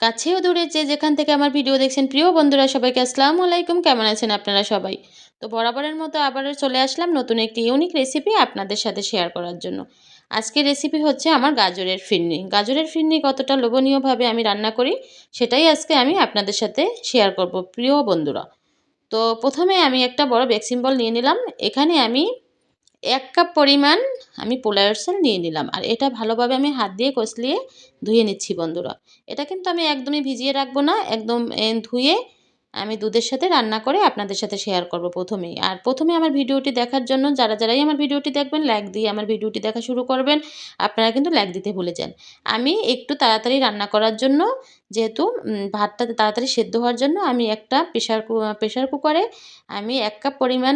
কাছেও দূরে যে যেখান থেকে আমার ভিডিও দেখছেন, প্রিয় বন্ধুরা, সবাইকে আসসালামু আলাইকুম। কেমন আছেন আপনারা সবাই? তো বরাবরের মতো আবারও চলে আসলাম নতুন একটি ইউনিক রেসিপি আপনাদের সাথে শেয়ার করার জন্য। আজকের রেসিপি হচ্ছে আমার গাজরের ফিরনি। গাজরের ফিরনি কতটা লোভনীয়ভাবে আমি রান্না করি, সেটাই আজকে আমি আপনাদের সাথে শেয়ার করব, প্রিয় বন্ধুরা। তো প্রথমে আমি একটা বড় বেক্সিম বল নিয়ে নিলাম। এখানে আমি এক কাপ পরিমাণ আমি পোলাওয়ের চাল নিয়ে নিলাম। আর এটা ভালোভাবে আমি হাত দিয়ে কষলিয়ে ধুয়ে নিচ্ছি বন্ধুরা। এটা কিন্তু আমি একদমই ভিজিয়ে রাখব না, একদম ধুয়ে আমি দুধের সাথে রান্না করে আপনাদের সাথে শেয়ার করব প্রথমেই। আর প্রথমে আমার ভিডিওটি দেখার জন্য যারা যারাই আমার ভিডিওটি দেখবেন লাইক দিয়ে আমার ভিডিওটি দেখা শুরু করবেন, আপনারা কিন্তু লাইক দিতে ভুলে যান। আমি একটু তাড়াতাড়ি রান্না করার জন্য, যেহেতু ভাতটা তাড়াতাড়ি সেদ্ধ হওয়ার জন্য আমি একটা প্রেশার প্রেশার কুকারে আমি এক কাপ পরিমাণ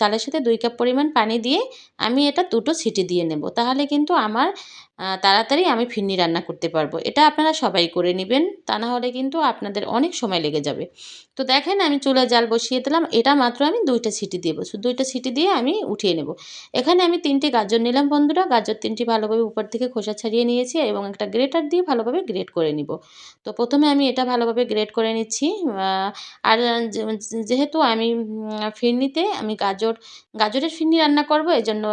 চালের সাথে দুই কাপ পরিমাণ পানি দিয়ে আমি এটা দুটো সিটি দিয়ে নেব। তাহলে কিন্তু আমার তাড়াতাড়ি আমি ফিরনি রান্না করতে পারব। এটা আপনারা সবাই করে নেবেন, তা না হলে কিন্তু আপনাদের অনেক সময় লেগে যাবে। তো দেখেন আমি চুলা জাল বসিয়ে দিলাম, এটা মাত্র আমি দুইটা সিটি দিয়ে বসু, দুইটা সিটি দিয়ে আমি উঠিয়ে নেব। এখানে আমি তিনটি গাজর নিলাম বন্ধুরা, গাজর তিনটি ভালোভাবে উপর থেকে খোসা ছাড়িয়ে নিয়েছি এবং একটা গ্রেটার দিয়ে ভালোভাবে গ্রেট করে নিব। তো প্রথমে আমি এটা ভালোভাবে গ্রেট করে নিচ্ছি আর যেহেতু আমি ফিরনিতে আমি গাজর, গাজরের ফিরনি রান্না করব, এজন্য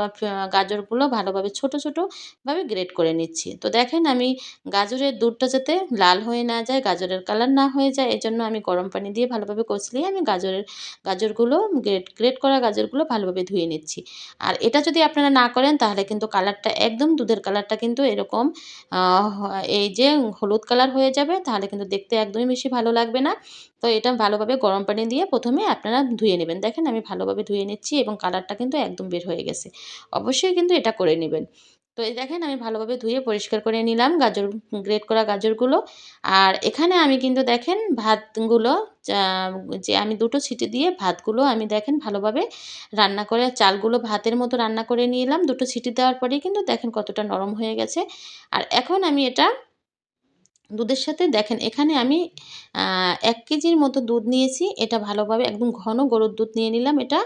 গাজরগুলো ভালোভাবে ছোট ছোটোভাবে গ্রেড করে নিচ্ছি। তো দেখেন আমি গাজরের দুধটা যাতে লাল হয়ে না যায়, গাজরের কালার না হয়ে যায়, এজন্য আমি গরম পানি দিয়ে ভালোভাবে কষলিয়ে আমি গাজরের, গাজরগুলো গ্রেট গ্রেড করা গাজরগুলো ভালোভাবে ধুয়ে নিচ্ছি। আর এটা যদি আপনারা না করেন, তাহলে কিন্তু কালারটা একদম দুধের কালারটা কিন্তু এরকম এই যে হলুদ কালার হয়ে যাবে, তাহলে কিন্তু দেখতে একদমই বেশি ভালো লাগবে না। তো এটা ভালোভাবে গরম পানি দিয়ে প্রথমে আপনারা ধুয়ে নেবেন। দেখেন আমি ভালোভাবে ধুয়ে নিচ্ছি এবং কালারটা কিন্তু একদম বের হয়ে গেছে। অবশ্যই কিন্তু এটা করে নেবেন। তো এই দেখেন আমি ভালোভাবে ধুয়ে পরিষ্কার করে নিলাম গাজর, গ্রেট করা গাজরগুলো। আর এখানে আমি কিন্তু দেখেন ভাতগুলো যে আমি দুটো ছিটি দিয়ে ভাতগুলো আমি দেখেন ভালোভাবে রান্না করে, চালগুলো ভাতের মতো রান্না করে নিলাম। দুটো ছিটি দেওয়ার পরেই কিন্তু দেখেন কতটা নরম হয়ে গেছে। আর এখন আমি এটা দুধের সাথে দেখেন, এখানে আমি এক কেজির মতো দুধ নিয়েছি। এটা ভালোভাবে একদম ঘন গরুর দুধ নিয়ে নিলাম এটা।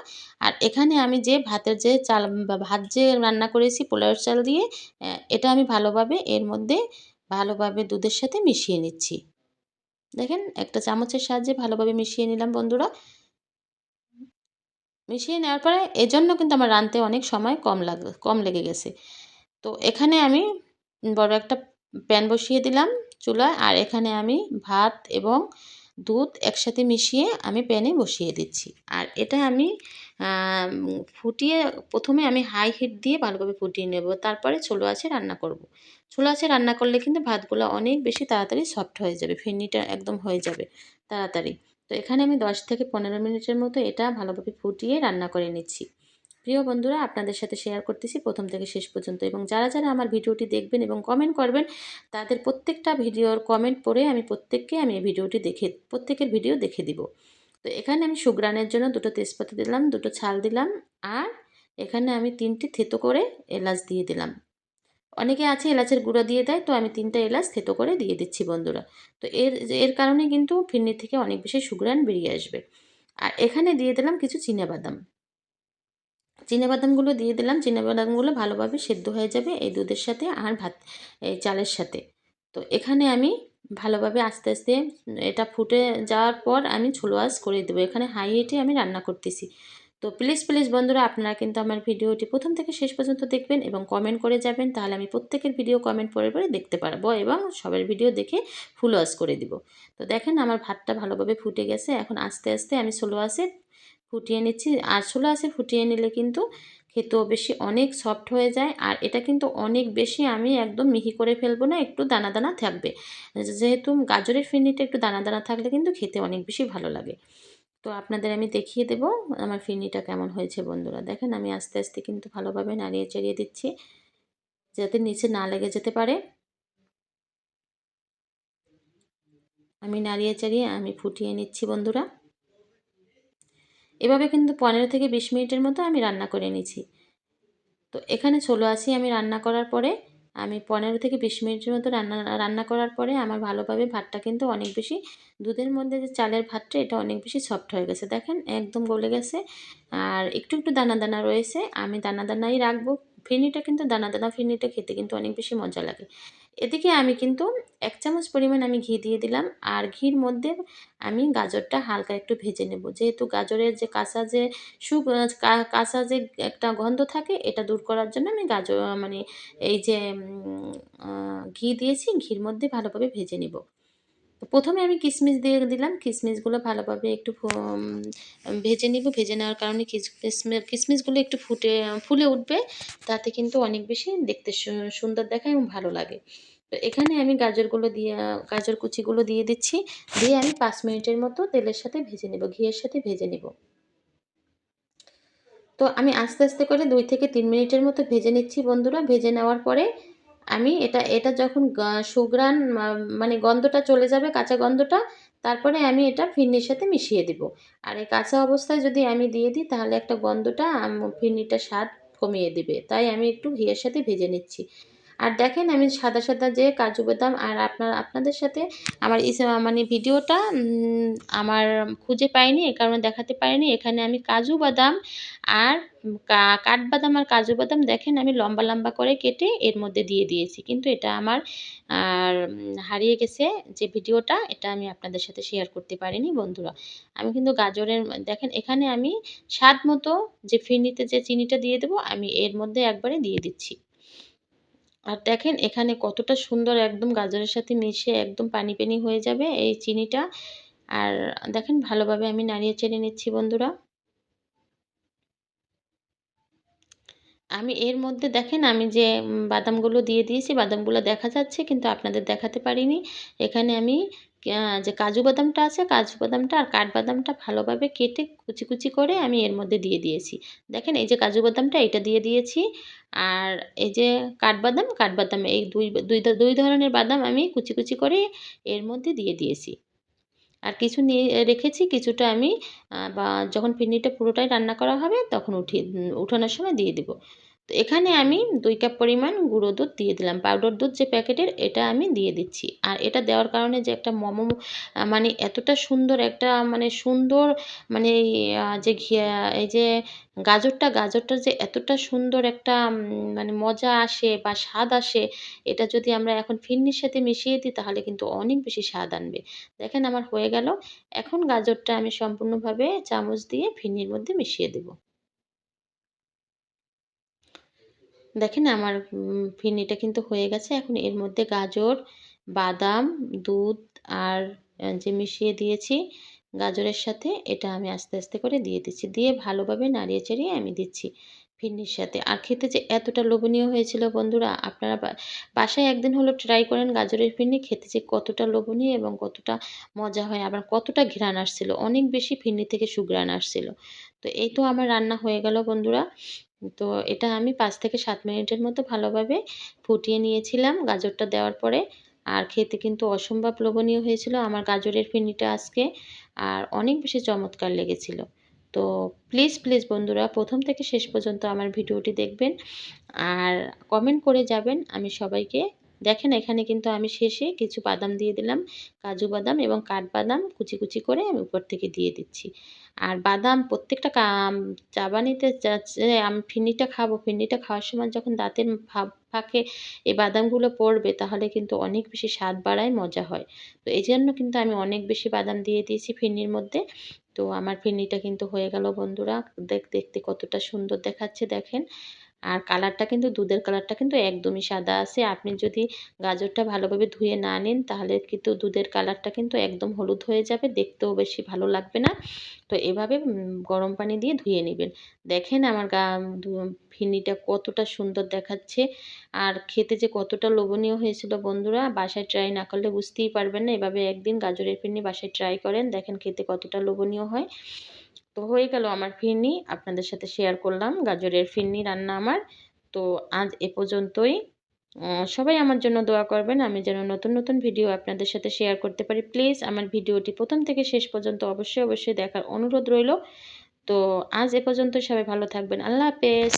আর এখানে আমি যে ভাতের যে চাল ভাত যে রান্না করেছি পোলাওয়ের চাল দিয়ে এটা আমি ভালোভাবে এর মধ্যে ভালোভাবে দুধের সাথে মিশিয়ে নিচ্ছি। দেখেন, একটা চামচের সাহায্যে ভালোভাবে মিশিয়ে নিলাম বন্ধুরা। মিশিয়ে নেওয়ার পরে এজন্য কিন্তু আমার রাঁধতে অনেক সময় কম লাগ, কম লেগে গেছে। তো এখানে আমি বড় একটা প্যান বসিয়ে দিলাম। চুলায় আর এখানে আমি ভাত এবং দুধ একসাথে মিশিয়ে আমি প্যানে বসিয়ে দিচ্ছি। আর এটা আমি ফুটিয়ে প্রথমে আমি হাই হিট দিয়ে ভালোভাবে ফুটিয়ে নেব। তারপরে ছোলো আছে রান্না করব। ছোলো আছে রান্না করলে কিন্তু ভাতগুলো অনেক বেশি তাড়াতাড়ি সফট হয়ে যাবে, ফিরনিটা একদম হয়ে যাবে তাড়াতাড়ি। তো এখানে আমি দশ থেকে পনেরো মিনিটের মতো এটা ভালোভাবে ফুটিয়ে রান্না করে নিচ্ছি। প্রিয় বন্ধুরা, আপনাদের সাথে শেয়ার করতেছি প্রথম থেকে শেষ পর্যন্ত। এবং যারা যারা আমার ভিডিওটি দেখবেন এবং কমেন্ট করবেন, তাদের প্রত্যেকটা ভিডিওর কমেন্ট পড়ে আমি প্রত্যেককে আমি ভিডিওটি দেখে, প্রত্যেকের ভিডিও দেখে দিব। তো এখানে আমি সুগ্রানের জন্য দুটো তেজপাতা দিলাম, দুটো ছাল দিলাম, আর এখানে আমি তিনটি থেতো করে এলাচ দিয়ে দিলাম। অনেকে আছে এলাচের গুঁড়ো দিয়ে দেয়, তো আমি তিনটা এলাচ থেতো করে দিয়ে দিচ্ছি বন্ধুরা। তো এর এর কারণে কিন্তু ফিরনি থেকে অনেক বেশি সুগ্রান বেরিয়ে আসবে। আর এখানে দিয়ে দিলাম কিছু বাদাম বাদামগুলো দিয়ে দিলাম। বাদামগুলো ভালোভাবে সেদ্ধ হয়ে যাবে এই দুধের সাথে আর ভাত, এই চালের সাথে। তো এখানে আমি ভালোভাবে আস্তে আস্তে এটা ফুটে যাওয়ার পর আমি ছোলো আঁচ করে দেবো। এখানে হাই হিটে আমি রান্না করতেছি। তো প্লিজ প্লিজ বন্ধুরা, আপনারা কিন্তু আমার ভিডিওটি প্রথম থেকে শেষ পর্যন্ত দেখবেন এবং কমেন্ট করে যাবেন। তাহলে আমি প্রত্যেকের ভিডিও কমেন্ট পরে পরে দেখতে পারব এবং সবার ভিডিও দেখে ফুল ওয়াশ করে দিব। তো দেখেন আমার ভাতটা ভালোভাবে ফুটে গেছে। এখন আস্তে আস্তে আমি ষোলো আসে ফুটিয়ে নিচ্ছি। আর ষোলো আসে ফুটিয়ে নিলে কিন্তু খেতেও বেশি অনেক সফট হয়ে যায়। আর এটা কিন্তু অনেক বেশি আমি একদম মিহি করে ফেলব না, একটু দানা দানা থাকবে। যেহেতু গাজরের ফিরনিটা একটু দানা দানা থাকলে কিন্তু খেতে অনেক বেশি ভালো লাগে। তো আপনাদের আমি দেখিয়ে দেব আমার ফিরনিটা কেমন হয়েছে বন্ধুরা। দেখেন আমি আস্তে আস্তে কিন্তু ভালোভাবে নাড়িয়ে চাড়িয়ে দিচ্ছি, যাতে নিচে না লেগে যেতে পারে। আমি নাড়িয়ে চাড়িয়ে আমি ফুটিয়ে নিচ্ছি বন্ধুরা। এভাবে কিন্তু পনেরো থেকে বিশ মিনিটের মতো আমি রান্না করে নিছি তো এখানে ছোলো আসি আমি রান্না করার পরে, আমি পনেরো থেকে বিশ মিনিটের মতো রান্না রান্না করার পরে আমার ভালোভাবে ভাতটা কিন্তু অনেক বেশি, দুধের মধ্যে যে চালের ভাতটা, এটা অনেক বেশি সফট হয়ে গেছে। দেখেন, একদম গলে গেছে। আর একটু একটু দানা দানা রয়েছে। আমি দানা, দানাই রাখব। ফিরনিটা কিন্তু দানা দানা ফিরনিটা খেতে কিন্তু অনেক বেশি মজা লাগে। এদিকে আমি কিন্তু এক চামচ পরিমাণ আমি ঘি দিয়ে দিলাম। আর ঘির মধ্যে আমি গাজরটা হালকা একটু ভেজে নেব। যেহেতু গাজরের যে কাঁচা যে সু কাঁচা যে একটা গন্ধ থাকে, এটা দূর করার জন্য আমি গাজর মানে এই যে ঘি দিয়েছি, ঘির মধ্যে ভালোভাবে ভেজে নেব। প্রথমে আমি কিশমিশ দিয়ে দিলাম। কিশমিশগুলো ভালোভাবে একটু ভেজে নিব। ভেজে নেওয়ার কারণে কিশমিশগুলো একটু ফুটে, ফুলে উঠবে। তাতে কিন্তু অনেক বেশি দেখতে সুন্দর দেখায় এবং ভালো লাগে। তো এখানে আমি গাজরগুলো দিয়ে, গাজর কুচিগুলো দিয়ে দিচ্ছি। দিয়ে আমি পাঁচ মিনিটের মতো তেলের সাথে ভেজে নেব, ঘিয়ের সাথে ভেজে নেব। তো আমি আস্তে আস্তে করে দুই থেকে তিন মিনিটের মতো ভেজে নিচ্ছি বন্ধুরা। ভেজে নেওয়ার পরে আমি এটা এটা যখন সুগ্রান মানে গন্ধটা চলে যাবে, কাঁচা গন্ধটা, তারপরে আমি এটা ফিরনির সাথে মিশিয়ে দিব। আর এই কাঁচা অবস্থায় যদি আমি দিয়ে দিই, তাহলে একটা গন্ধটা ফিরনিটা স্বাদ কমিয়ে দিবে। তাই আমি একটু ঘিয়ের সাথে ভেজে নিচ্ছি। আর দেখেন আমি সাদা সাদা যে কাজু বাদাম আর আপনার, আপনাদের সাথে আমার মানে ভিডিওটা আমার খুঁজে পাইনি, এ কারণে দেখাতে পারিনি। এখানে আমি কাজু বাদাম আর কাঠবাদাম আর কাজু বাদাম দেখেন আমি লম্বা লম্বা করে কেটে এর মধ্যে দিয়ে দিয়েছি। কিন্তু এটা আমার, আর হারিয়ে গেছে যে ভিডিওটা, এটা আমি আপনাদের সাথে শেয়ার করতে পারিনি বন্ধুরা। আমি কিন্তু গাজরের, দেখেন এখানে আমি স্বাদ মতো যে ফিরনিতে যে চিনিটা দিয়ে দেবো, আমি এর মধ্যে একবারে দিয়ে দিচ্ছি। আর দেখেন এখানে কতটা সুন্দর একদম গাজরের সাথে মিশে একদম পানি পানি হয়ে যাবে এই চিনিটা। আর দেখেন ভালোভাবে আমি নাড়িয়ে চেড়ে নিচ্ছি বন্ধুরা। আমি এর মধ্যে দেখেন আমি যে বাদামগুলো দিয়ে দিয়েছি, বাদামগুলো দেখা যাচ্ছে কিন্তু আপনাদের দেখাতে পারিনি। এখানে আমি যে কাজু বাদামটা আছে, কাজু বাদামটা আর কাঠবাদামটা ভালোভাবে কেটে কুচি কুচি করে আমি এর মধ্যে দিয়ে দিয়েছি। দেখেন এই যে কাজু বাদামটা এটা দিয়ে দিয়েছি আর এই যে কাঠবাদাম কাঠবাদাম এই দুই দুই দুই ধরনের বাদাম আমি কুচি কুচি করে এর মধ্যে দিয়ে দিয়েছি। আর কিছু নিয়ে রেখেছি কিছুটা আমি বা যখন ফিরনিটা পুরোটাই রান্না করা হবে তখন উঠিয়ে উঠানোর সময় দিয়ে দেবো। তো এখানে আমি দুই কাপ পরিমাণ গুঁড়ো দুধ দিয়ে দিলাম। পাউডার দুধ যে প্যাকেটের এটা আমি দিয়ে দিচ্ছি। আর এটা দেওয়ার কারণে যে একটা মোমো মানে এতটা সুন্দর একটা মানে সুন্দর মানে যে ঘিয়া এই যে গাজরটা গাজরটা যে এতটা সুন্দর একটা মানে মজা আসে বা স্বাদ আসে, এটা যদি আমরা এখন ফিরনির সাথে মিশিয়ে দিই, তাহলে কিন্তু অনেক বেশি স্বাদ আনবে। দেখেন আমার হয়ে গেল। এখন গাজরটা আমি সম্পূর্ণভাবে চামচ দিয়ে ফিরনির মধ্যে মিশিয়ে দেবো। দেখেন আমার ফিরনিটা কিন্তু হয়ে গেছে। এখন এর মধ্যে গাজর, বাদাম, দুধ আর যে মিশিয়ে দিয়েছি গাজরের সাথে, এটা আমি আস্তে আস্তে করে দিয়ে দিচ্ছি। দিয়ে ভালোভাবে নাড়িয়ে চাড়িয়ে আমি দিচ্ছি ফিরনির সাথে। আর খেতে যে এতটা লোভনীয় হয়েছিল বন্ধুরা, আপনারা বাসায় একদিন হলো ট্রাই করেন গাজরের ফিরনি, খেতে যে কতটা লোভনীয় এবং কতটা মজা হয়, আবার কতটা ঘ্রাণ আসছিল। অনেক বেশি ফিরনি থেকে সুঘ্রাণ আসছিল। তো এই তো আমার রান্না হয়ে গেল বন্ধুরা। তো এটা আমি পাঁচ থেকে সাত মিনিটের মতো ভালোভাবে ফুটিয়ে নিয়েছিলাম গাজরটা দেওয়ার পরে। আর খেতে কিন্তু অসম্ভব লোভনীয় হয়েছিল আমার গাজরের ফিনিটা আজকে। আর অনেক বেশি চমৎকার লেগেছিল। তো প্লিজ প্লিজ বন্ধুরা, প্রথম থেকে শেষ পর্যন্ত আমার ভিডিওটি দেখবেন। আর কমেন্ট করে যাবেন। আমি সবাইকে দেখেন এখানে কিন্তু আমি শেষে কিছু বাদাম দিয়ে দিলাম, কাজু বাদাম এবং কাঠবাদাম কুচি কুচি করে আমি উপর থেকে দিয়ে দিচ্ছি। আর বাদাম প্রত্যেকটা চাবানিতে আমি ফিরনিটা খাব ফিরনিটা খাওয়ার সময় যখন দাঁতের ভাব ফাঁকে এই বাদামগুলো পড়বে তাহলে কিন্তু অনেক বেশি স্বাদ বাড়ায়, মজা হয়। তো এই জন্য কিন্তু আমি অনেক বেশি বাদাম দিয়ে দিয়েছি ফিরনির মধ্যে। তো আমার ফিরনিটা কিন্তু হয়ে গেল বন্ধুরা, দেখ, দেখতে কতটা সুন্দর দেখাচ্ছে, দেখেন। আর কালারটা কিন্তু, দুধের কালারটা কিন্তু একদমই সাদা আছে। আপনি যদি গাজরটা ভালোভাবে ধুয়ে না নেন, তাহলে কিন্তু দুধের কালারটা কিন্তু একদম হলুদ হয়ে যাবে। দেখতেও বেশি ভালো লাগবে না। তো এভাবে গরম পানি দিয়ে ধুয়ে নেবেন। দেখেন আমার গা ফিরনিটা কতটা সুন্দর দেখাচ্ছে। আর খেতে যে কতটা লোভনীয় হয়েছিল বন্ধুরা, বাসায় ট্রাই না করলে বুঝতেই পারবেন না। এভাবে একদিন গাজরের ফিরনি বাসায় ট্রাই করেন, দেখেন খেতে কতটা লোভনীয় হয়। তো হয়ে গেল আমার ফিরনি। আপনাদের সাথে শেয়ার করলাম। গাজরের ফিরনি রান্না আমার। তো আজ এ পর্যন্তই। সবাই আমার জন্য দোয়া করবেন। আমি যেন নতুন নতুন ভিডিও আপনাদের সাথে শেয়ার করতে পারি। প্লিজ আমার ভিডিওটি প্রথম থেকে শেষ পর্যন্ত অবশ্যই অবশ্যই দেখার অনুরোধ রইল। তো আজ এ পর্যন্ত সবাই ভালো থাকবেন। আল্লাহ হাফেজ।